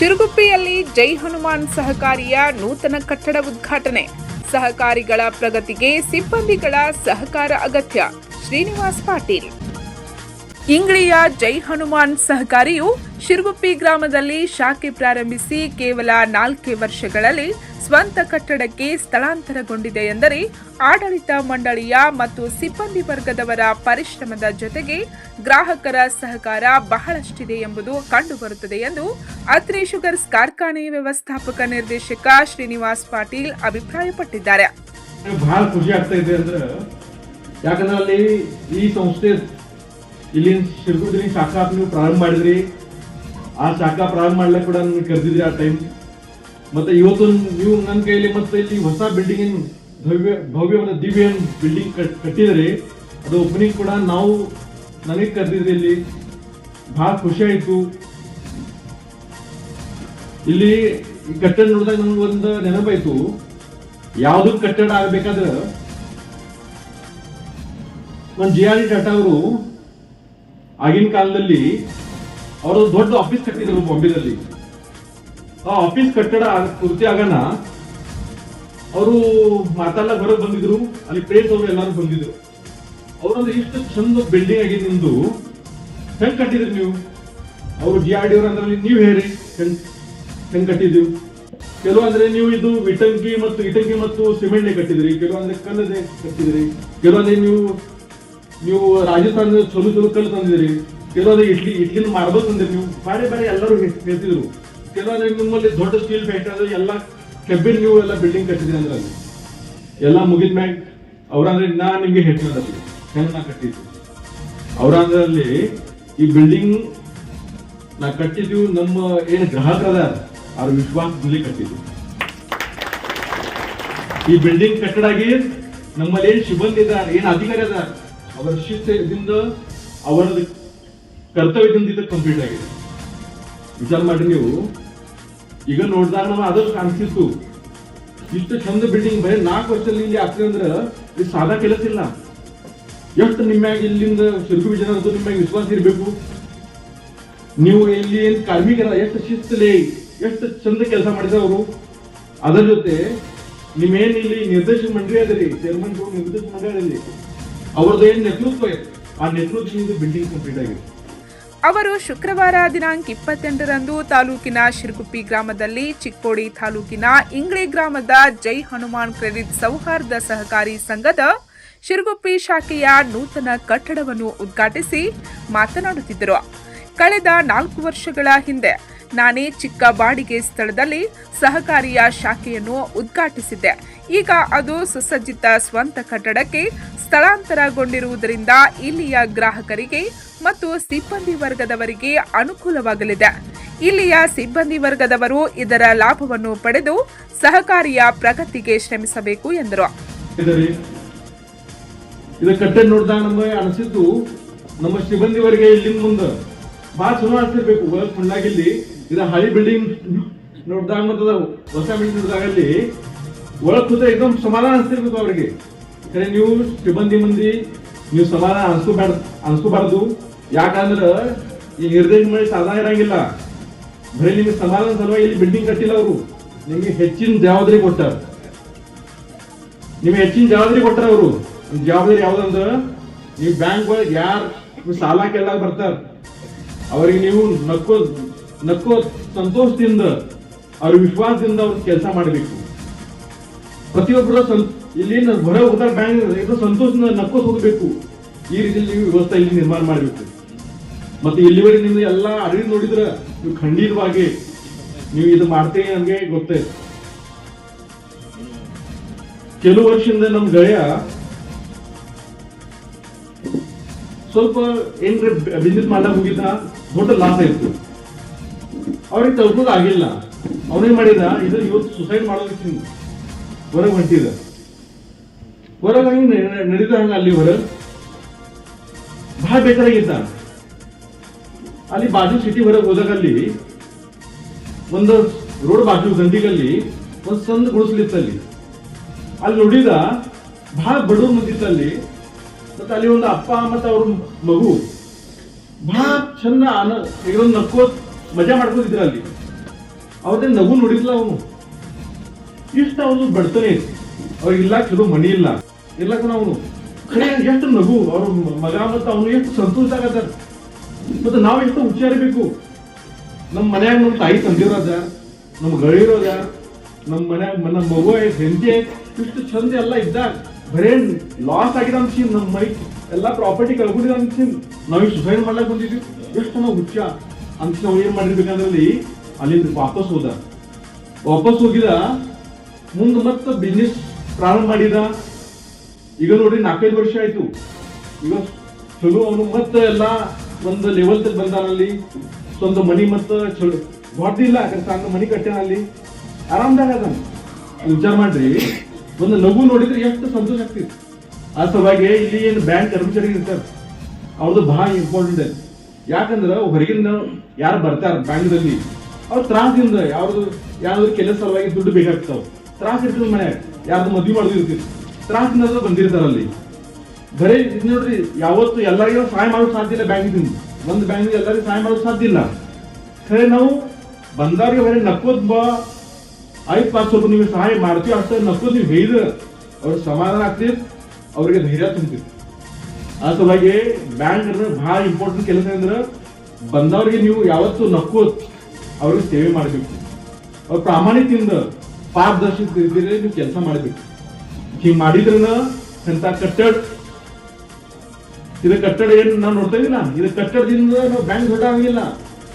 ಶಿರುಗುಪ್ಪಿಯಲ್ಲಿ ಜೈ ಹನುಮಾನ್ ಸಹಕಾರಿಯ ನೂತನ ಕಟ್ಟಡ ಉದ್ಘಾಟನೆ. ಸಹಕಾರಿಗಳ ಪ್ರಗತಿಗೆ ಸಿಬ್ಬಂದಿಗಳ ಸಹಕಾರ ಅಗತ್ಯ. ಶ್ರೀನಿವಾಸ್ ಪಾಟೀಲ್. ಇಂಗ್ಳಿಯ ಜೈ ಹನುಮಾನ್ ಸಹಕಾರಿಯು ಶಿರುಗುಪ್ಪಿ ಗ್ರಾಮದಲ್ಲಿ ಶಾಖೆ ಪ್ರಾರಂಭಿಸಿ ಕೇವಲ ನಾಲ್ಕೇ ವರ್ಷಗಳಲ್ಲಿ ಸ್ವಂತ ಕಟ್ಟಡಕ್ಕೆ ಸ್ಥಳಾಂತರಗೊಂಡಿದೆ ಎಂದರೆ ಆಡಳಿತ ಮಂಡಳಿಯ ಮತ್ತು ಸಿಬ್ಬಂದಿ ವರ್ಗದವರ ಪರಿಶ್ರಮದ ಜೊತೆಗೆ ಗ್ರಾಹಕರ ಸಹಕಾರ ಬಹಳಷ್ಟಿದೆ ಎಂಬುದು ಕಂಡುಬರುತ್ತದೆ ಎಂದು ಅತ್ರಿ ಶುಗರ್ಸ್ ಕಾರ್ಖಾನೆ ವ್ಯವಸ್ಥಾಪಕ ನಿರ್ದೇಶಕ ಶ್ರೀನಿವಾಸ್ ಪಾಟೀಲ್ ಅಭಿಪ್ರಾಯಪಟ್ಟಿದ್ದಾರೆ. ಬಹಳ ಖುಷಿ ಆಗ್ತಾ ಇದೆ ಅಂದ್ರೆ ಯಾಕಂದ್ರೆ ಅಲ್ಲಿ ಈ ಸಂಸ್ಥೆ ಇಲ್ಲಿ ಶಿರ್ಗುದ್ರಿ ಶಾಖಾ ಪ್ರಾರಂಭ ಮಾಡಿದ್ರಿ. ಆ ಶಾಖಾ ಪ್ರಾರಂಭ ಮಾಡ್ಲಿಕ್ಕೆ ಕೂಡ ಕರೆದಿದ್ರಿ ಆ ಟೈಮ್ ಮತ್ತೆ ಇವತ್ತು ನೀವು ನನ್ನ ಕೈಯಲ್ಲಿ ಮತ್ತೆ ಇಲ್ಲಿ ಹೊಸ ಬಿಲ್ಡಿಂಗ್ ಭವ್ಯ ಭವ್ಯ ಮತ್ತು ದಿವ್ಯ ಬಿಲ್ಡಿಂಗ್ ಕಟ್ಟಿದ್ರಿ. ಅದು ಓಪನಿಂಗ್ ಕೂಡ ನಾವು ನನಗೆ ಕರೆದಿದ್ರಿ ಇಲ್ಲಿ. ಬಹಳ ಖುಷಿ ಆಯ್ತು. ಇಲ್ಲಿ ಕಟ್ಟಡ ನೋಡಿದಾಗ ನನಗೆ ಒಂದು ನೆನಪಾಯ್ತು. ಯಾವುದು ಕಟ್ಟಡ ಆಗ್ಬೇಕಾದ್ರೆ ನಮ್ಮ ಜಿ ಆರ್ ಟಾಟಾ ಅವರು ಆಗಿನ ಕಾಲದಲ್ಲಿ ಅವರು ದೊಡ್ಡ ಆಫೀಸ್ ಕಟ್ಟಿದ್ರು ಬಾಂಬೆದಲ್ಲಿ ಆ ಆಫೀಸ್ ಕಟ್ಟಡ ಪೂರ್ತಿ ಆಗೋಣ. ಅವರು ಮಾತೆಲ್ಲ ಹೊರಗೆ ಬಂದಿದ್ರು, ಅಲ್ಲಿ ಪ್ರೇಸ್ ಅವರು ಎಲ್ಲರೂ ಬಂದಿದ್ರು. ಅವರೊಂದು ಇಷ್ಟು ಚಂದ ಬಿಲ್ಡಿಂಗ್ ಆಗಿ ನಿಂದು ಹೆಂಗ್ ಕಟ್ಟಿದ್ರಿ ನೀವು? ಅವರು ಜಿ ಆರ್ ಡಿ ಅವ್ರ ಅಂದ್ರೆ ನೀವು ಹೇಳಿ, ಹೆಂಗ್ ಹೆಂಗ್ ಕಟ್ಟಿದ್ವಿ ಕೆಲವೊಂದ್ರೆ ನೀವು ಇದು ಇಟಂಕಿ ಮತ್ತು ಇಟಂಕಿ ಮತ್ತು ಸಿಮೆಂಟ್ ಕಟ್ಟಿದ್ರಿ, ಕೆಲವೊಂದ್ರೆ ಕಲ್ಲದೆ ಕಟ್ಟಿದ್ರಿ ಕೆಲವೊಂದೇ ನೀವು ನೀವು ರಾಜಸ್ಥಾನದ ಚಲೋ ಚಲೋ ಕಲ್ಲು ತಂದಿದ್ರಿ ಕೆಲವೊಂದೇ ಇಡ್ಲಿ ಇಡ್ಲಿನ ಮಾರ್ಬಲ್ ತಂದಿರಿ ನೀವು. ಬಾರಿ ಬಾರಿ ಎಲ್ಲರೂ ಹೇಳ್ತಿದ್ರು. ಕೆಲವೊಂದ್ರೆ ನಿಮ್ಮಲ್ಲಿ ದೊಡ್ಡ ಸ್ಟೀಲ್ ಫ್ಯಾಕ್ಟ್ರಿ ಅಂದ್ರೆ ಎಲ್ಲ ಕೆಬ್ಬಿನ್ ನೀವು ಎಲ್ಲ ಬಿಲ್ಡಿಂಗ್ ಕಟ್ಟಿದ್ರಿ ಅಂದ್ರೆ ಅಲ್ಲಿ ಎಲ್ಲ ಮುಗಿದ ಮ್ಯಾಗ ಅವ್ರಂದ್ರೆ ನಾ ನಿಮ್ಗೆ ಹೇಳ್ತೀನಿ ಹೆಂಗ್ ನಾ ಕಟ್ಟಿದ್ದು? ಅವ್ರಂದ್ರಲ್ಲಿ ಈ ಬಿಲ್ಡಿಂಗ್ ನಾ ಕಟ್ಟಿದ್ವಿ ನಮ್ಮ ಏನ್ ಗ್ರಾಹಕರದ ಅವ್ರ ವಿಶ್ವಾಸದಲ್ಲಿ ಕಟ್ಟಿದ್ವಿ ಈ ಬಿಲ್ಡಿಂಗ್ ಕಟ್ಟಡಾಗಿ ನಮ್ಮಲ್ಲಿ ಏನ್ ಸಿಬ್ಬಂದಿ ಇದಾರ, ಏನ್ ಅಧಿಕಾರಿ ಅದ ಅವರ ಶಿಸ್ತಿಂದ ಅವರ ಕರ್ತವ್ಯದಿಂದ ಕಂಪ್ಲೀಟ್ ಆಗಿದೆ. ವಿಚಾರ ಮಾಡಿ ನೀವು. ಈಗ ನೋಡಿದಾಗ ನಾವು ಅದಷ್ಟು ಕಾಣಿಸ್ತು ಇಷ್ಟು ಚಂದ ಬಿಲ್ಡಿಂಗ್ ಬರೀ ನಾಲ್ಕು ವರ್ಷದಲ್ಲಿ ಇಲ್ಲಿ ಆಗ್ತದೆ ಅಂದ್ರೆ ಇದು ಸಾದಾ ಕೆಲಸ ಇಲ್ಲ. ಎಷ್ಟು ನಿಮ್ಮ ಇಲ್ಲಿಂದ ವಿಜಯ ಅಂತೂ ವಿಶ್ವಾಸ ಇರಬೇಕು. ನೀವು ಇಲ್ಲಿ ಏನು ಕಾರ್ಮಿಕರ ಎಷ್ಟು ಶಿಸ್ತಲೇ, ಎಷ್ಟು ಚಂದ ಕೆಲಸ ಮಾಡಿದ್ರು ಅವರು. ಅದರ ಜೊತೆ ನಿಮ್ಮೇನು ಇಲ್ಲಿ ನಿರ್ದೇಶಕ ಮಂಡಳಿ ಅದರಿ ಚೇರ್ಮನ್ ನಿರ್ದೇಶಕ ಮಂಡಳಿ ಅವ್ರದ್ದು ಏನು ನೇತೃತ್ವ? ಆ ನೇತೃತ್ವದಿಂದ ಬಿಲ್ಡಿಂಗ್ ಕಂಪ್ಲೀಟ್ ಆಗಿದೆ. ಅವರು ಶುಕ್ರವಾರ ದಿನಾಂಕ ಇಪ್ಪತ್ತೆಂಟರಂದು ತಾಲೂಕಿನ ಶಿರಗುಪ್ಪಿ ಗ್ರಾಮದಲ್ಲಿ ಚಿಕ್ಕೋಡಿ ತಾಲೂಕಿನ ಇಂಗ್ಳಿ ಗ್ರಾಮದ ಜೈ ಹನುಮಾನ್ ಕ್ರೆಡಿಟ್ ಸೌಹಾರ್ದ ಸಹಕಾರಿ ಸಂಘದ ಶಿರಗುಪ್ಪಿ ಶಾಖೆಯ ನೂತನ ಕಟ್ಟಡವನ್ನು ಉದ್ಘಾಟಿಸಿ ಮಾತನಾಡುತ್ತಿದ್ದರು. ಕಳೆದ ನಾಲ್ಕು ವರ್ಷಗಳ ಹಿಂದೆ ನಾನೇ ಚಿಕ್ಕ ಬಾಡಿಗೆ ಸ್ಥಳದಲ್ಲಿ ಸಹಕಾರಿಯ ಶಾಖೆಯನ್ನು ಉದ್ಘಾಟಿಸಿದ್ದೆ. ಈಗ ಅದು ಸುಸಜ್ಜಿತ ಸ್ವಂತ ಕಟ್ಟಡಕ್ಕೆ ಸ್ಥಳಾಂತರಗೊಂಡಿರುವುದರಿಂದ ಇಲ್ಲಿಯ ಗ್ರಾಹಕರಿಗೆ ಮತ್ತು ಸಿಬ್ಬಂದಿ ವರ್ಗದವರಿಗೆ ಅನುಕೂಲವಾಗಲಿದೆ. ಇಲ್ಲಿಯ ಸಿಬ್ಬಂದಿ ವರ್ಗದವರು ಇದರ ಲಾಭವನ್ನು ಪಡೆದು ಸಹಕಾರಿಯ ಪ್ರಗತಿಗೆ ಶ್ರಮಿಸಬೇಕು ಎಂದರು. ನೋಡಿದಾಗ ನಮಗೆ ಅನಿಸಿದ್ದು, ನಮ್ಮ ಸಿಬ್ಬಂದಿ ವರ್ಗ ಇಲ್ಲಿನ ಮುಂದೆ ಭಾಳ ಚಲೋ ಅನಿಸಿರ್ಬೇಕು ಇಲ್ಲಿ ಇದು ಹಳಿ ಬಿಲ್ಡಿಂಗ್ ನೋಡಿದಾಗ ಮತ್ತು ಹೊಸ ಬಿಲ್ಡಿಂಗ್ ನೋಡಿದಾಗ ಅಲ್ಲಿ ಒಳಕುದ ಕೂತ ಏಕದಮ್ ಸಮಾಧಾನ ಅನಿಸ್ತಿರ್ಬೇಕು ಅವರಿಗೆ. ನೀವು ಸಿಬ್ಬಂದಿ ಮಂದಿ, ನೀವು ಸಮಾಧಾನ ಅನಿಸ್ಕೋಬಾರ್ದು ಅನಿಸ್ಕೋಬಾರ್ದು. ಯಾಕಂದ್ರೆ ಈಗ ನಿರ್ದೇಶ ಮಾಡಿ ಸಾಧನ ಇರಂಗಿಲ್ಲ. ಬರೀ ನಿಮಗೆ ಸಮಾಧಾನ ಸಲುವಾಗಿ ಇಲ್ಲಿ ಬಿಲ್ಡಿಂಗ್ ಕಟ್ಟಿಲ್ಲ ಅವರು. ನಿಮಗೆ ಹೆಚ್ಚಿನ ಜವಾಬ್ದಾರಿ ಕೊಟ್ಟಾರ. ನಿಮ್ಗೆ ಹೆಚ್ಚಿನ ಜವಾಬ್ದಾರಿ ಕೊಟ್ಟಾರ ಅವರು. ಜವಾಬ್ದಾರಿ ಯಾವ್ದಂದ್ರ, ನೀವು ಬ್ಯಾಂಕ್ ಒಳಗೆ ಯಾರು ಸಾಲ ಕೇಳಾಗ ಬರ್ತಾರ. ಅವರಿಗೆ ನೀವು ನಕ್ಕೋ ನಕ್ಕೋ ಸಂತೋಷದಿಂದ ಅವ್ರ ವಿಶ್ವಾಸದಿಂದ ಅವ್ರ ಕೆಲಸ ಮಾಡಬೇಕು. ಪ್ರತಿಯೊಬ್ಬರು ಇಲ್ಲಿ ಹೊರ ಹೋದಾಗ ಬ್ಯಾಂಕ್ ಸಂತೋಷದಿಂದ ನಕ್ಕೋಸ್ ಹೋಗಬೇಕು ಈ ರೀತಿಯಲ್ಲಿ ನೀವು ವ್ಯವಸ್ಥೆ ಇಲ್ಲಿ ನಿರ್ಮಾಣ ಮಾಡಬೇಕು. ಮತ್ತೆ ಇಲ್ಲಿವರೆಗೆ ನಿಮ್ದು ಎಲ್ಲ ಅರಿವು ನೋಡಿದ್ರ ನೀವು ಖಂಡಿತವಾಗಿ ನೀವು ಇದು ಮಾಡ್ತೀನಿ ನನಗೆ ಗೊತ್ತೇ. ಕೆಲವು ವರ್ಷದಿಂದ ನಮ್ ಗೆಳೆಯ ಸ್ವಲ್ಪ ಏನ್ರಿ ಬಿಸ್ನೆಸ್ ಮಾಡಕ್ ಹೋಗಿದ್ದ ದೊಡ್ಡ ಲಾಸ್ ಆಯ್ತು. ಅವ್ರಿಗೆ ತಲುಪೋದು ಆಗಿಲ್ಲ. ಅವನೇನ್ ಮಾಡಿದ? ಇದು ಇವತ್ತು ಸುಸೈಡ್ ಮಾಡೋದಕ್ಕೆ ಹೊರಗೆ ಹೊಂಟಿದ. ಹೊರಗೆ ಹಂಗೆ ಹಂಗ ಅಲ್ಲಿ ಹೊರಗೆ ಬಹಳ ಬೇಕಾಗಿದ್ದ ಅಲ್ಲಿ ಬಾಜು ಸಿಟಿ ಹೊರಗೆ ಹೋದಾಗಲ್ಲಿ ಒಂದು ರೋಡ್ ಬಾಜು ಗಂಡಿಗಲ್ಲಿ ಒಂದು ಸಣ್ಣ ಗುಡಿಸ್ಲಿತ್ತು ಅಲ್ಲಿ ನೋಡಿದ ಬಹಳ ಬಡವ್ರು ಮುಂದಿತ್ತು ಅಲ್ಲಿ ಮತ್ತೆ ಅಲ್ಲಿ ಒಂದು ಅಪ್ಪ ಮತ್ತೆ ಅವ್ರ ಮಗು ಬಹಳ ಚೆನ್ನ ಆನ ಇದೊಂದು ನಕ್ಕೋ ಮಜಾ ಮಾಡ್ಕೋತಿದ್ರು ಅಲ್ಲಿ. ಅವ್ರದೇ ನಗು ನೋಡಿದ್ಲ ಅವನು. ಇಷ್ಟ ಅವನು ಬಡ್ತಾನೆ. ಅವ್ರಿಗೆ ಇಲ್ಲ ಚಲೋ ಮನಿ ಇಲ್ಲ. ಇರ್ಲಕ್ಕ ಅವನು. ಖರೆ ಎಷ್ಟು ನಗು, ಅವ್ರ ಮಗ ಮತ್ತು ಅವನು ಎಷ್ಟು ಸಂತೋಷ ಆಗತ್ತಾರ ಮತ್ತೆ ನಾವು ಎಷ್ಟು ಹುಚ್ಚಾರಬೇಕು ನಮ್ಮ ಮನ್ಯಾಗ ನಮ್ಮ ತಾಯಿ ತಂದಿರೋದ ನಮ್ಮ ಗಳಿರೋದ ನಮ್ಮ ಮನ್ಯಾಗ ನಮ್ಮ ಮಗು ಐತ್ ಹೆಂಡತಿ ಐತ್ ಇಷ್ಟು ಚಂದ ಎಲ್ಲ ಇದ್ದಾಗ ಬರೇ ಲಾಸ್ ಆಗಿದೆ ಅನ್ಸಿನ್ ನಮ್ಮ ಮೈ ಎಲ್ಲ ಪ್ರಾಪರ್ಟಿ ಕಳ್ಕೊಂಡಿದ ಅನ್ಸಿನ್ ನಾವು ಸುಸೈಡ್ ಮಾಡ್ಲಾಕ್ ಬಂದಿದ್ವಿ. ಎಷ್ಟು ನಾವು ಹುಚ್ಚ. ಅಂತ ನಾವು ಏನ್ ಮಾಡಿರ್ಬೇಕಂದ್ರಲ್ಲಿ ಅಲ್ಲಿಂದ ವಾಪಸ್ ಹೋದ. ವಾಪಸ್ ಹೋಗಿದ, ಮುಂದೆ ಮತ್ತೆ ಬಿಸ್ನೆಸ್ ಪ್ರಾರಂಭ ಮಾಡಿದ. ಈಗ ನೋಡ್ರಿ ನಾಲ್ಕೈದು ವರ್ಷ ಆಯ್ತು. ಈಗ ಚಲೋ ಅವನು ಮತ್ತೆ ಎಲ್ಲ ಒಂದು ಲೆವೆಲ್ ಬಂದಾನಲ್ಲಿ ಸ್ವಂತ ಮನಿ ಮತ್ತ ಚಲೋ. ದೊಡ್ಡಿಲ್ಲ ಯಾಕಂದ್ರೆ ಸಣ್ಣ ಮನಿ ಕಟ್ಟೆನಲ್ಲಿ. ಆರಾಮದಾಗ ಅದ ವಿಚಾರ ಮಾಡ್ರಿ. ಒಂದು ನಗು ನೋಡಿದ್ರೆ ಎಷ್ಟು ಸಂತೋಷ ಆಗ್ತಿತ್ತು. ಆ ಸಲುವಾಗಿ ಇಲ್ಲಿ ಏನು ಬ್ಯಾಂಕ್ ಕರ್ಮಚಾರಿ ಇರ್ತಾರೆ. ಅವ್ರದ್ದು ಬಹಳ ಇಂಪಾರ್ಟೆಂಟ್ ಯಾಕಂದ್ರೆ ಹೊರಗಿಂದ ಯಾರು ಬರ್ತಾರ ಬ್ಯಾಂಕ್ದಲ್ಲಿ ಅವ್ರ ತ್ರಾಸದಿಂದ ಯಾವ್ದು ಯಾವ್ದು ಕೆಲಸ ಸಲುವಾಗಿ ದುಡ್ಡು ಬೇಕಾಗ್ತಾವ. ತ್ರಾಸ ಇರ್ತದೆ ಮನೆ ಯಾರ್ದು ಮದ್ವೆ ಮಾಡೋದು ಇರ್ತಿತ್ತು ತ್ರಾಸಿಂದ ಬಂದಿರ್ತಾರ ಅಲ್ಲಿ ಬರೀ ಇದು ನೋಡ್ರಿ, ಯಾವತ್ತು ಎಲ್ಲರಿಗೂ ಸಹಾಯ ಮಾಡೋದು ಸಾಧ್ಯ ಇಲ್ಲ ಬ್ಯಾಂಕಿಂದ ಒಂದು ಬ್ಯಾಂಕ್ ಎಲ್ಲರಿಗೂ ಸಹಾಯ ಮಾಡೋಕೆ ಸಾಧ್ಯ ಇಲ್ಲ. ಖರೆ ನಾವು ಬಂದವ್ರಿಗೆ ಬರೀ ನಕ್ಕೋದ್ ಬಾ. ಆಯ್ತು ಪಾಸ್ ಸ್ವಲ್ಪ ನೀವು ಸಹಾಯ ಮಾಡ್ತೀವಿ, ಅಷ್ಟೇ ನಕ್ಕೋದ್ ನೀವು ಹೇಳಿದ್ರೆ ಅವ್ರ ಸಮಾಧಾನ ಆಗ್ತೀವಿ ಅವ್ರಿಗೆ ಧೈರ್ಯ ತುಂಬ್ತೀವಿ ಆ ಸಲುವಾಗಿ ಬ್ಯಾಂಕ್ ಅಂದ್ರೆ ಬಹಳ ಇಂಪಾರ್ಟೆಂಟ್ ಕೆಲಸ ಅಂದ್ರೆ ಬಂದವ್ರಿಗೆ ನೀವು ಯಾವತ್ತು ನಕ್ಕೋತ್ ಅವ್ರಿಗೆ ಸೇವೆ ಮಾಡಬೇಕು. ಅವ್ರು ಪ್ರಾಮಾಣಿಕದಿಂದ ಪಾರದರ್ಶಕತೆ ನೀವು ಕೆಲಸ ಮಾಡಬೇಕು. ಹಿಂಗ್ ಮಾಡಿದ್ರನ ಎಂತ ಕಟ್ಟಡ ಇದು ಕಟ್ಟಡ ಏನು ನಾವು ನೋಡ್ತಾ ಇದ್ದೀನಿ ಇದು ಕಟ್ಟಡದಿಂದ ನಾವು ಬ್ಯಾಂಕ್ ದೊಡ್ಡ ಆಗಿಲ್ಲ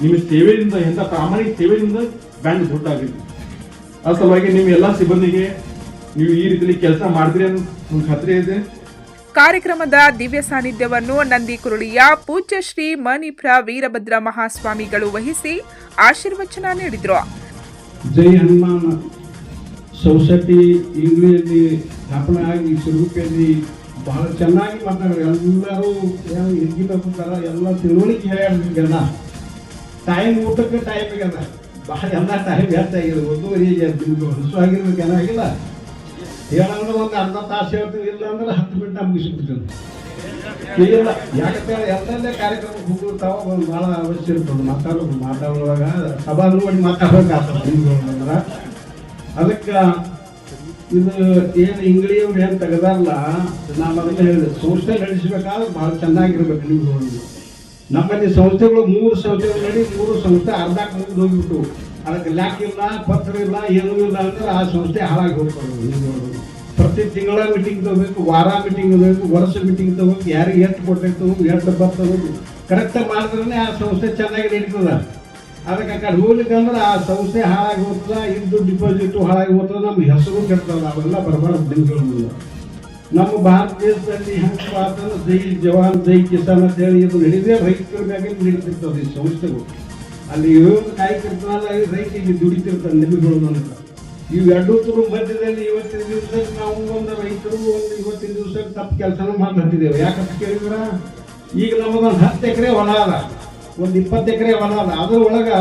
ನಿಮ್ಮ ಸೇವೆಯಿಂದ ಎಂತ ಪ್ರಾಮಾಣಿಕ ಸೇವೆಯಿಂದ ಬ್ಯಾಂಕ್ ದೊಡ್ಡ ಆಗಿದೆ ಆ ಸಲುವಾಗಿ ನಿಮ್ಮ ಎಲ್ಲಾ ಸಿಬ್ಬಂದಿಗೆ ನೀವು ಈ ರೀತಿಯಲ್ಲಿ ಕೆಲಸ ಮಾಡ್ತೀರಿ ಅಂತ ನಮ್ಗೆ ಖಾತ್ರಿ ಇದೆ. ಕಾರ್ಯಕ್ರಮದ ದಿವ್ಯ ಸಾನ್ನಿಧ್ಯವನ್ನು ನಂದಿ ಕುರುಳಿಯ ಪೂಜ್ಯ ಶ್ರೀ ಮಣಿಪ್ರ ವೀರಭದ್ರ ಮಹಾಸ್ವಾಮಿಗಳು ವಹಿಸಿ ಆಶೀರ್ವಚನ ನೀಡಿದರು. ಜೈ ಹನುಮಾನ್. ಸೊಸೈಟಿ ಇಂಗ್ಲಿಯಲ್ಲಿ ಸ್ಥಾಪನೆ ಆಗಿ ಸಿರುಗುಪ್ಪಿಯಲ್ಲಿ ಬಹಳ ಚೆನ್ನಾಗಿ ಮಾತಾಡ್ರಿ. ಎಲ್ಲರೂ ಏನು ಹಿಗ್ಗಿಬೇಕಂತಾರ ಎಲ್ಲ ತಿಳುವಳಿಕೆ ಹೇಳ್ಯಾರ ಟೈಮ್ ಊಟಕ್ಕೆ ಟೈಮ್ ಆಗ್ಯದ ಬಹಳ ಎಲ್ಲ ಟೈಮ್ ಹೆಚ್ಚಾಗಿದೆ ಒಂದೂವರೆ ನಿಮ್ಗೆ ಹಸು ಆಗಿರ್ಬೇಕು ಏನಾಗಿಲ್ಲ ಹೇಳಂದ್ರೆ ಒಂದು ಅರ್ಧ ತಾಸು ಹೇಳ್ತೀವಿ, ಇಲ್ಲ ಅಂದ್ರೆ ಹತ್ತು ಮಿನಿಟ್ ಮುಗಿಸ್ಬಿಡ್ತೀವಿ. ಇಲ್ಲ, ಯಾಕಂದ್ರೆ ಎಲ್ಲೆಲ್ಲೇ ಕಾರ್ಯಕ್ರಮಕ್ಕೆ ಹೋಗಿರ್ತಾವ ಒಂದು ಭಾಳ ಅವಶ್ಯ ಇರ್ತದೆ ಮಾತಾಡೋದು ಮಾತಾಡುವಾಗ ಸಭಾ ನೋಡಿ ಮಾತಾಡ್ಬೇಕಾಗ್ತದೆ ಅಂದ್ರೆ. ಅದಕ್ಕೆ ಇದು ಏನು ಇಂಗ್ಲಿಯವ್ರು ಏನು ತೆಗೆದಾರಲ್ಲ ನಾವು ಅದನ್ನ ಹೇಳಿದೆ. ಸಂಸ್ಥೆ ನಡೆಸಬೇಕಾದ್ರೆ ಭಾಳ ಚೆನ್ನಾಗಿರ್ಬೇಕು ನಿಮ್ಗೆ ನಮ್ಮಲ್ಲಿ ಸಂಸ್ಥೆಗಳು ಮೂರು ಸಂಸ್ಥೆಗಳು ನಡಿ, ಮೂರು ಸಂಸ್ಥೆ ಅರ್ಧ ಮುಗಿದು ಹೋಗ್ಬಿಟ್ಟು. ಅದಕ್ಕೆ ಲ್ಯಾಕ್ ಇಲ್ಲ, ಪತ್ರ ಇಲ್ಲ, ಏನೂ ಇಲ್ಲ ಅಂದ್ರೆ ಆ ಸಂಸ್ಥೆ ಹಾಳಾಗಿ ನಿಮ್ಗೆ ಪ್ರತಿ ತಿಂಗಳ ಮೀಟಿಂಗ್ ತಗೋಬೇಕು, ವಾರ ಮೀಟಿಂಗ್ ತಗೋಬೇಕು, ವರ್ಷ ಮೀಟಿಂಗ್ ತಗೋಬೇಕು, ಯಾರಿಗೆ ಎಷ್ಟು ಕೊಟ್ಟೈತೆ ಎಷ್ಟು ಬರ್ತದೆ ಕರೆಕ್ಟಾಗಿ ಮಾಡಿದ್ರೆ ಆ ಸಂಸ್ಥೆ ಚೆನ್ನಾಗಿ ನಡೀತದ. ಅದಕ್ಕೆ ಆ ಕಡೆ ಹೋಗ್ಲಿಕ್ಕಂದ್ರೆ ಆ ಸಂಸ್ಥೆ ಹಾಳಾಗಿ ಹೋಗ್ತದ ಇದ್ದು ಡಿಪಾಸಿಟ್ ಹಾಳಾಗಿ ಹೋಗ್ತದ. ನಮ್ಮ ಹೆಸರು ಕೆಡ್ತದ. ಅವೆಲ್ಲ ಬರಬಾರ್ದು ಮುಂದೆ. ನಮ್ಮ ಭಾರತ ದೇಶದಲ್ಲಿ ಹೆಂಗೆ ಅಂತಂದ್ರೆ ಜೈ ಜವಾನ್, ಜೈ ಕಿಸಾನ್ ಅಂತ ಹೇಳಿ ಇದು ನಡೀದೇ ರೈತರ ಮ್ಯಾಗೆ ನಡೀತಿರ್ತದೆ ಈ ಸಂಸ್ಥೆಗಳು. ಅಲ್ಲಿ ಏನು ಕಾಯ್ತಿರ್ತಾನಲ್ಲ ಈ ರೈತಿಗೆ ದುಡಿತಿರ್ತಾನೆ ನಿಮಿಗಳು ಅಂತ ಇವು ಎರಡು ತುರು ಮಧ್ಯದಲ್ಲಿ ಇವತ್ತಿನ ದಿವಸಕ್ಕೆ ನಾವು ಒಂದು ರೈತರು ಒಂದು ಇವತ್ತಿನ ದಿವಸಕ್ಕೆ ತಪ್ಪು ಕೆಲಸನ ಮಾತಾಡ್ತಿದ್ದೇವೆ. ಯಾಕಂತ ಕೇಳಿದ್ರ ಈಗ ನಮಗೊಂದು ಹತ್ತು ಎಕರೆ ಹೊಲ ಅದ. ಒಂದು ಇಪ್ಪತ್ತು ಎಕರೆ ಹೊಲ ಅದ. ಅದ್ರೊಳಗ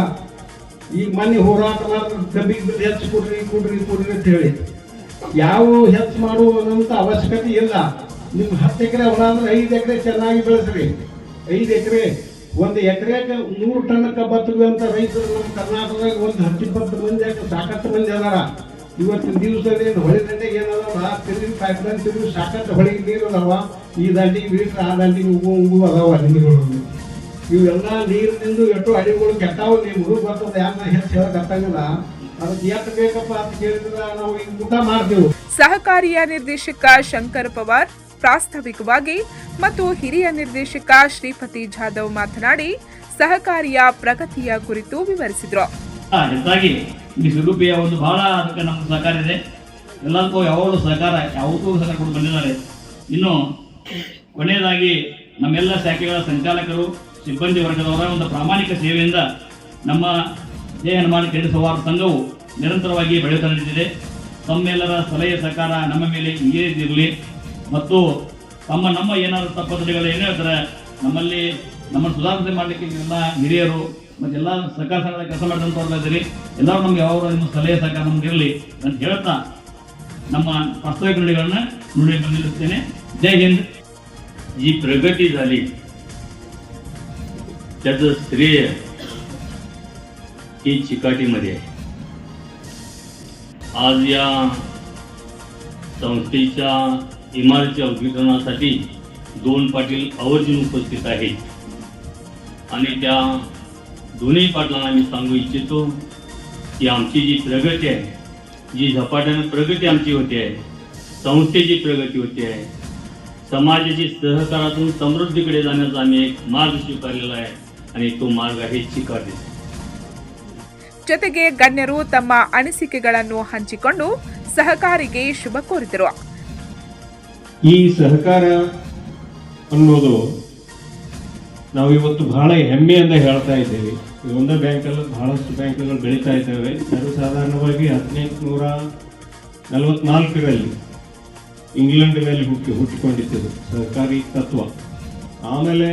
ಈಗ ಮನೆ ಹೋರಾಟ ಮಾಡಿದ್ರೆ ಹೆಚ್ಚು ಕೊಡ್ರಿ ಕೊಡ್ರಿ ಕೊಡ್ರಿ ಅಂತ ಹೇಳಿ. ಯಾವ ಹೆಚ್ಚು ಮಾಡುವಂತ ಅವಶ್ಯಕತೆ ಇಲ್ಲ. ನಿಮ್ಗೆ ಹತ್ತು ಎಕರೆ ಹೊಲ ಅಂದ್ರೆ ಐದು ಎಕರೆ ಚೆನ್ನಾಗಿ ಬೆಳೆಸ್ರಿ. ಐದು ಎಕರೆ, ಒಂದು ಎಕರೆಗೆ ನೂರು ಟನ್ ಕಬ್ಬತ್ತಿವಿ ಅಂತ ರೈತರು ನಮ್ಮ ಕರ್ನಾಟಕದಾಗ ಒಂದು ಹತ್ತಿಪ್ಪತ್ತು ಮಂದಿ ಸಾಕಷ್ಟು ಮಂದಿ ಅದಾರ. ಇವತ್ತಿನ ದಿವಸದಲ್ಲಿ ಹೊಳೆ ದಂಡೆಗೆ ಏನದಾವ ತಿರುಗಿ ಪೈಪ್ಲೈನ್ ತಿರುಗಿ ಸಾಕಷ್ಟು ಹೊಳಿಗೆ ನೀರು ಅದಾವ. ಈ ದಂಡಿಗೆ ಮೀಟ್ರ್, ಆ ದಂಡಿಗೆ ಉಗು ಉಗು ಅದಾವ ನಿಮ್ಗಳು ಇವೆಲ್ಲ ನೀರಿನಿಂದ ಎಷ್ಟು ಅಡಿಗಳು ಕೆಟ್ಟಾವು ನೀವು ಬರ್ತದೆ ಯಾಕೆ ಹೆಚ್ಚು ಹೇಳಕ್ ಅರ್ಥಾಗಿಲ್ಲ ಅದಕ್ಕೆ ಎಷ್ಟು ಬೇಕಪ್ಪ ಅಂತ ಕೇಳಿದ್ರೆ ನಾವು ಈಗ ಊಟ ಮಾಡ್ತೀವಿ. ಸಹಕಾರಿಯ ನಿರ್ದೇಶಕ ಶಂಕರ್ ಪವಾರ್ ಪ್ರಾಸ್ತಾವಿಕವಾಗಿ ಮತ್ತು ಹಿರಿಯ ನಿರ್ದೇಶಕ ಶ್ರೀಪತಿ ಜಾಧವ್ ಮಾತನಾಡಿ ಸಹಕಾರಿಯ ಪ್ರಗತಿಯ ಕುರಿತು ವಿವರಿಸಿದರು. ಹೆಚ್ಚಾಗಿ ಈ ಸಿರುಪಿಯ ಒಂದು ಬಹಳ ಅದಕ್ಕೆ ನಮ್ಮ ಸಹಕಾರ ಇದೆ. ಎಲ್ಲದಕ್ಕೂ ಯಾವಾಗಲೂ ಸಹಕಾರ ಯಾವತ್ತೂ ಸಹಕಾರ ಕೊಟ್ಟು ಬಂದಿದ್ದಾರೆ. ಇನ್ನು ಕೊನೆಯದಾಗಿ ನಮ್ಮೆಲ್ಲ ಶಾಖೆಗಳ ಸಂಚಾಲಕರು ಸಿಬ್ಬಂದಿ ವರ್ಗದವರ ಒಂದು ಪ್ರಾಮಾಣಿಕ ಸೇವೆಯಿಂದ ನಮ್ಮ ಜಯ ಹನುಮಾನ್ ಕೇಂದ್ರ ಸೌಹಾರ್ದ ಸಂಘವು ನಿರಂತರವಾಗಿ ಬೆಳೆಯುತ್ತಾ ನಡೆದಿದೆ. ತಮ್ಮೆಲ್ಲರ ಸಲಹೆ ಸಹಕಾರ ನಮ್ಮ ಮೇಲೆ ಇರಲಿ. ಮತ್ತು ತಮ್ಮ ನಮ್ಮ ಏನಾದರೂ ತಪ್ಪತ್ತುಗಳು ಏನೇ ಹೇಳ್ತಾರೆ ನಮ್ಮಲ್ಲಿ ನಮ್ಮನ್ನು ಸುಧಾರಣೆ ಮಾಡಲಿಕ್ಕೆ ಎಲ್ಲ ಹಿರಿಯರು ಮತ್ತು ಎಲ್ಲ ಸರ್ಕಾರ ಸಂಘದ ಕೆಲಸ ಇದ್ದೀರಿ. ಎಲ್ಲರೂ ನಮ್ಗೆ ಯಾವ ನಿಮ್ಮ ಸಲಹೆ ಸಹಕಾರ ನಮ್ಗೆ ಇರಲಿ ಅಂತ ಹೇಳ್ತಾ ನಮ್ಮ ವಾಸ್ತವಿಕ ನುಡಿಗಳನ್ನು ನುಡಿ ಬಂದಿರುತ್ತೇನೆ ಜೈ ಹಿಂದ್. ಈ ಪ್ರಗತಿ झाली त्याचं श्रेय ही चिकाटीमध्ये आहे. आज या संस्थेच्या इमारतीच्या उद्घाटनासाठी दोन पाटील आवर्जून उपस्थित आहेत. आणि त्या दोन्ही पाटलांना मी सांगू इच्छितो की आमची जी प्रगती आहे जी झपाट्यानं प्रगती आमची होते आहे संस्थेची प्रगती होते आहे समाजाची सहकारातून समृद्धीकडे जाण्याचा आम्ही एक मार्ग स्वीकारलेला आहे. आणि तो मार्ग आहे चिकाटी ಜೊತೆಗೆ ಗಣ್ಯರು ತಮ್ಮ ಅನಿಸಿಕೆಗಳನ್ನು ಹಂಚಿಕೊಂಡು ಸಹಕಾರಿಗೆ ಶುಭ ಕೋರಿದರು ಈ ಸಹಕಾರ ಅನ್ನೋದು ನಾವು ಇವತ್ತು ಬಹಳ ಹೆಮ್ಮೆಯಿಂದ ಹೇಳ್ತಾ ಇದ್ದೇವೆ ಈ ಒಂದೇ ಬ್ಯಾಂಕಲ್ಲಿ ಬಹಳಷ್ಟು ಬ್ಯಾಂಕ್ಗಳು ಬೆಳೀತಾ ಇದ್ದಾವೆ ಸರ್ವಸಾಧಾರಣವಾಗಿ ಹದಿನೆಂಟು ನೂರ ನಲವತ್ನಾಲ್ಕರಲ್ಲಿ ಇಂಗ್ಲೆಂಡಿನಲ್ಲಿ ಹುಟ್ಟಿ ಹುಟ್ಟಿಕೊಂಡಿದ್ದು ಸಹಕಾರಿ ತತ್ವ ಆಮೇಲೆ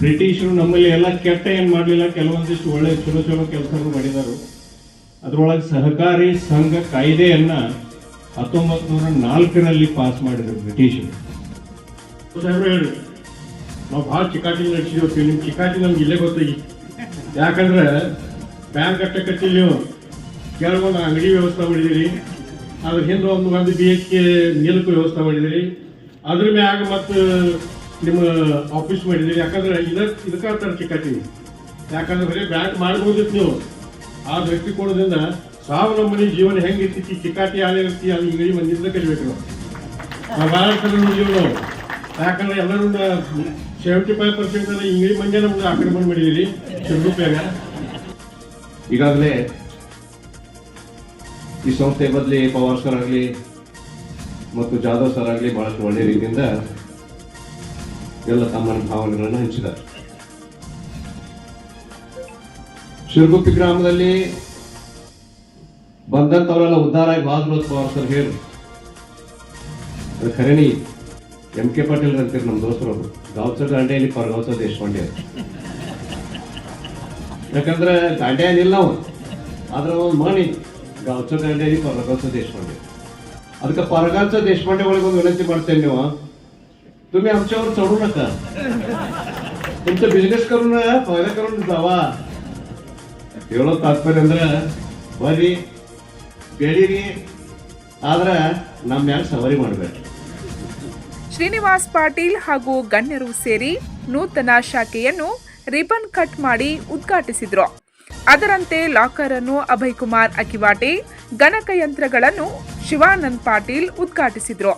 ಬ್ರಿಟಿಷರು ನಮ್ಮಲ್ಲಿ ಎಲ್ಲ ಕೆಟ್ಟ ಏನು ಮಾಡಲಿಲ್ಲ, ಕೆಲವೊಂದಿಷ್ಟು ಒಳ್ಳೆ ಚಲೋ ಚಲೋ ಕೆಲಸಗಳು ಮಾಡಿದರು. ಅದರೊಳಗೆ ಸಹಕಾರಿ ಸಂಘ ಕಾಯ್ದೆಯನ್ನು ಹತ್ತೊಂಬತ್ತು ನೂರ ನಾಲ್ಕರಲ್ಲಿ ಪಾಸ್ ಮಾಡಿದರು ಬ್ರಿಟಿಷರು. ಹೇಳ್ರಿ ನಾವು ಭಾಳ ಚಿಕಾಟಿ ನಡೆಸಿದ್ವಿ ನಿಮ್ಮ ಚಿಕಾಟಿ ನಮ್ಗೆ ಇಲ್ಲೇ ಗೊತ್ತಾಗಿ ಯಾಕಂದ್ರೆ ಬ್ಯಾಂಕ್ ಕಟ್ಟ ಕಟ್ಟಿಲ್ಲ ಕೆಲವೊಂದು ಅಂಗಡಿ ವ್ಯವಸ್ಥೆ ಮಾಡಿದಿರಿ, ಅದ್ರ ಹಿಂದೆ ಒಂದು ಒಂದು ಬಿ ಎಚ್ ಕೆ ನಿಲ್ಕು ವ್ಯವಸ್ಥೆ ಮಾಡಿದಿರಿ. ಅದ್ರ ಮ್ಯಾಗ ಮತ್ತು ನಿಮ್ಮ ಆಫೀಸ್ ಮಾಡಿದ್ರಿ ಯಾಕಂದ್ರೆ ಇದ ಇದಕ್ಕಾಗ್ತಾರೆ ಚಿಕಾಟಿ ಯಾಕಂದ್ರೆ ಬರೀ ಬ್ಯಾಂಕ್ ಮಾಡ್ಬೋದಿತ್ತು ನೀವು. ಆ ಕೊಡೋದ್ರಿಂದ ಸ್ವಾವಲಂಬನೆ ಜೀವನ ಹೆಂಗಿರ್ತಿ ಚಿಕಾಟಿ ಆಳಿರ್ತಿ ಅಲ್ಲಿ ಇಂಗಡಿ ಮಂದಿಯಿಂದ ಕಲಿಬೇಕು ನಾವು. ಜೀವನ ಯಾಕಂದ್ರೆ ಎಲ್ಲರೂ ಸೆವೆಂಟಿ ಫೈವ್ ಪರ್ಸೆಂಟ್ ಅಲ್ಲಿ ಇಂಗ್ಲಿಷ್ ಮಂದಿ ನಮ್ಗೆ ಆಕ್ರಮಣ ಮಾಡಿದೀರಿ. ರೂಪಾಯಾಗ ಈಗಾಗಲೇ ಈ ಸಂಸ್ಥೆ ಬದಲಿ ಪವಾರ್ ಸರ್ ಆಗಲಿ ಮತ್ತು ಜಾಧವ್ ಸರ್ ಆಗಲಿ ಬಹಳಷ್ಟು ಒಳ್ಳೆಯ ರೀತಿಯಿಂದ ಎಲ್ಲ ಸಾಮಾನ್ಯ ಭಾವನೆಗಳನ್ನು ಹಂಚಿದ್ದಾರೆ. ಶಿರಗುಪ್ಪಿ ಗ್ರಾಮದಲ್ಲಿ ಬಂದಂಥವರೆಲ್ಲ ಉದ್ಧಾರ ಆಗಿ ಭಾಗವತ್ ಪವಾರ್ ಸರ್ ಹೇಳಿ. ಅದು ಖರೇನಿ ಎಂ ಕೆ ಪಾಟೀಲ್ ಅಂತೀರಿ ನಮ್ಮ ದೋಸ್ತರೊಬ್ರು ಗಾವಚ ದಾಂಡೆಯಲ್ಲಿ ಪರ್ ಗಾವಚ ದೇಶಪಾಂಡೆ ಯಾಕಂದ್ರೆ ದಾಂಡೆಯನಿಲ್ಲ ಅವನು ಆದ್ರೆ ಅವನು ಮಾಡಿ ಗಾವಚ ದಾಂಡೆಯಲ್ಲಿ ಪರಗಾವಚ ದೇಶಪಾಂಡೆ ಅದಕ್ಕೆ ಪರಗಾವಚ ದೇಶಪಾಂಡೆ ಒಳಗೆ ಒಂದು ವಿನಂತಿ ಮಾಡ್ತೇನೆ ನೀವು. तुम्ही आमच्यावर चढू नका तुमचं बिझनेस करून फायदा करून जावा ಹೇಳೋ ತಾತ್ಪರ್ಯ ಅಂದ್ರೆ ಬರ್ರಿ ಬೆಳೀರಿ ಆದ್ರೆ ನಮ್ಮ ಮ್ಯಾಲ ಸವಾರಿ ಮಾಡ್ಬೇಡ್ರಿ ಶ್ರೀನಿವಾಸ್ ಪಾಟೀಲ್ ಹಾಗೂ ಗಣ್ಯರು ಸೇರಿ ನೂತನ ಶಾಖೆಯನ್ನು ರಿಬನ್ ಕಟ್ ಮಾಡಿ ಉದ್ಘಾಟಿಸಿದ್ರು ಅದರಂತೆ ಲಾಕರ್ ಅನ್ನು ಅಭಯ್ ಕುಮಾರ್ ಅಕಿವಾಟೆ ಗಣಕಯಂತ್ರಗಳನ್ನು ಶಿವಾನಂದ್ ಪಾಟೀಲ್ ಉದ್ಘಾಟಿಸಿದ್ರು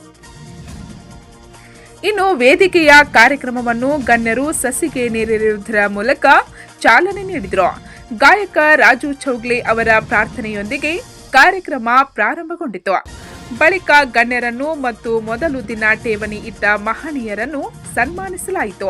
ಇನ್ನು ವೇದಿಕೆಯ ಕಾರ್ಯಕ್ರಮವನ್ನು ಗಣ್ಯರು ಸಸಿಗೆ ನೀರಿರುವುದರ ಮೂಲಕ ಚಾಲನೆ ನೀಡಿದರು. ಗಾಯಕ ರಾಜು ಚೌಗ್ಲೆ ಅವರ ಪ್ರಾರ್ಥನೆಯೊಂದಿಗೆ ಕಾರ್ಯಕ್ರಮ ಪ್ರಾರಂಭಗೊಂಡಿತು. ಬಳಿಕ ಗಣ್ಯರನ್ನು ಮತ್ತು ಮೊದಲು ದಿನ ಠೇವಣಿ ಇಟ್ಟ ಮಹನೀಯರನ್ನು ಸನ್ಮಾನಿಸಲಾಯಿತು.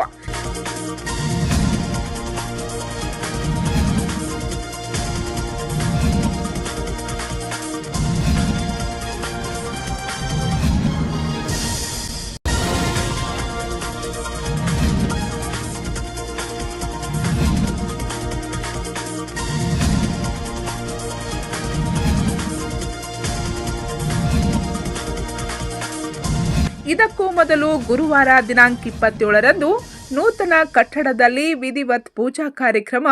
ಇದಕ್ಕೂ ಮೊದಲು ಗುರುವಾರ ದಿನಾಂಕ ಇಪ್ಪತ್ತೇಳರಂದು ನೂತನ ಕಟ್ಟಡದಲ್ಲಿ ವಿಧಿವತ್ ಪೂಜಾ ಕಾರ್ಯಕ್ರಮ,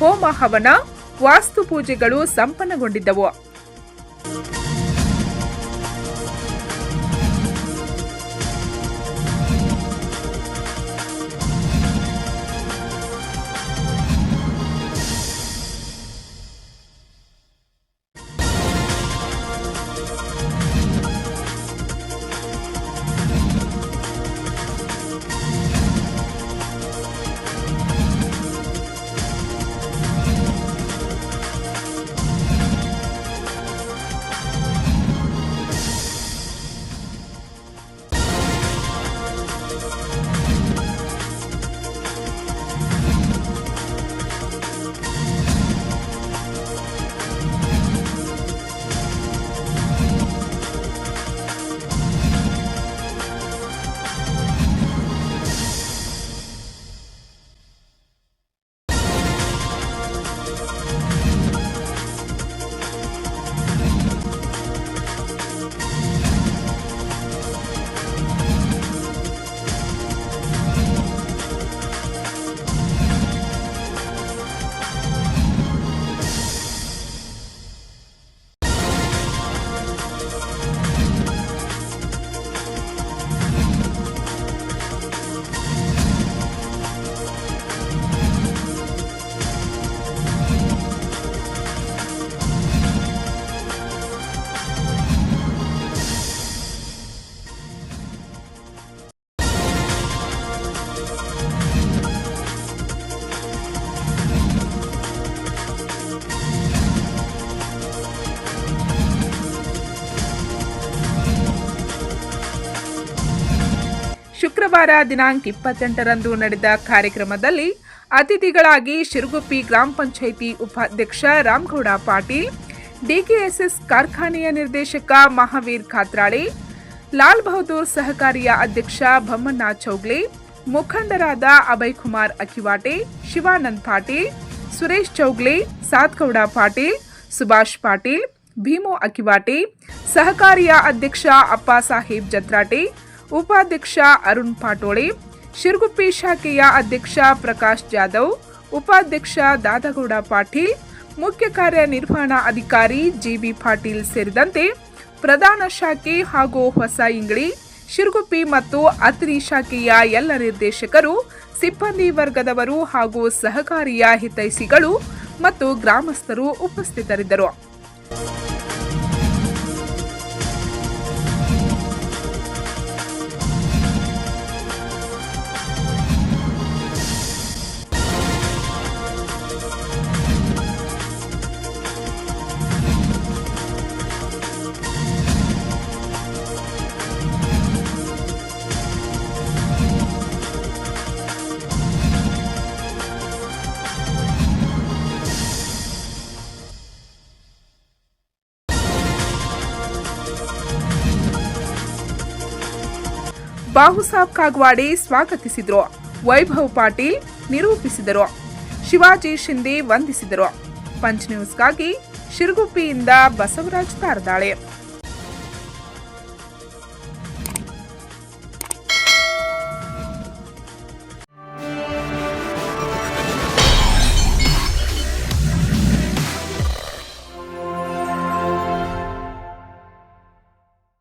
ಹೋಮ ಹವನ, ವಾಸ್ತು ಪೂಜೆಗಳು ಸಂಪನ್ನಗೊಂಡಿದ್ದವು. ಶನಿವಾರ ದಿನಾಂಕ ಇಪ್ಪತ್ತೆಂಟರಂದು ನಡೆದ ಕಾರ್ಯಕ್ರಮದಲ್ಲಿ ಅತಿಥಿಗಳಾಗಿ ಶಿರುಗುಪ್ಪಿ ಗ್ರಾಮ ಪಂಚಾಯಿತಿ ಉಪಾಧ್ಯಕ್ಷ ರಾಮಗೌಡ ಪಾಟೀಲ್, ಡಿಕೆಎಸ್ಎಸ್ ಕಾರ್ಖಾನೆಯ ನಿರ್ದೇಶಕ ಮಹಾವೀರ್ ಖಾತ್ರಾಳಿ, ಲಾಲ್ ಬಹದ್ದೂರ್ ಸಹಕಾರಿಯ ಅಧ್ಯಕ್ಷ ಬೊಮ್ಮಣ್ಣ ಚೌಗ್ಲಿ, ಮುಖಂಡರಾದ ಅಭಯ್ ಕುಮಾರ್ ಅಕಿವಾಟೆ, ಶಿವಾನಂದ್ ಪಾಟೀಲ್, ಸುರೇಶ್ ಚೌಗ್ಲಿ, ಸಾತ್ಗೌಡ ಪಾಟೀಲ್, ಸುಭಾಷ್ ಪಾಟೀಲ್, ಭೀಮು ಅಕಿವಾಟೆ, ಸಹಕಾರಿಯ ಅಧ್ಯಕ್ಷ ಅಪ್ಪಾ ಸಾಹೇಬ್ ಜತ್ರಾಟೆ ಉಪಾಧ್ಯಕ್ಷ ಅರುಣ್ ಪಾಟೋಳೆ, ಶಿರ್ಗುಪ್ಪಿ ಶಾಖೆಯ ಅಧ್ಯಕ್ಷ ಪ್ರಕಾಶ್ ಜಾಧವ್, ಉಪಾಧ್ಯಕ್ಷ ದಾದಗೌಡ ಪಾಟೀಲ್, ಮುಖ್ಯ ಕಾರ್ಯನಿರ್ವಹಣಾ ಅಧಿಕಾರಿ ಜಿಬಿ ಪಾಟೀಲ್ ಸೇರಿದಂತೆ ಪ್ರಧಾನ ಶಾಖೆ ಹಾಗೂ ಹೊಸ ಇಂಗಳಿ ಶಿರ್ಗುಪ್ಪಿ ಮತ್ತು ಅತ್ರಿ ಶಾಖೆಯ ಎಲ್ಲ ನಿರ್ದೇಶಕರು, ಸಿಬ್ಬಂದಿ ವರ್ಗದವರು ಹಾಗೂ ಸಹಕಾರಿಯ ಹಿತೈಷಿಗಳು ಮತ್ತು ಗ್ರಾಮಸ್ಥರು ಉಪಸ್ಥಿತರಿದ್ದರು. ಬಾಹುಸಾಬ್ ಕಾಗ್ವಾಡೆ ಸ್ವಾಗತಿಸಿದರು. ವೈಭವ್ ಪಾಟೀಲ್ ನಿರೂಪಿಸಿದರು. ಶಿವಾಜಿ ಶಿಂದೆ ವಂದಿಸಿದರು. ಪಂಚ್ ನ್ಯೂಸ್ಗಾಗಿ ಶಿರಗುಪ್ಪಿಯಿಂದ ಬಸವರಾಜ್ ತಾರದಾಳೆ.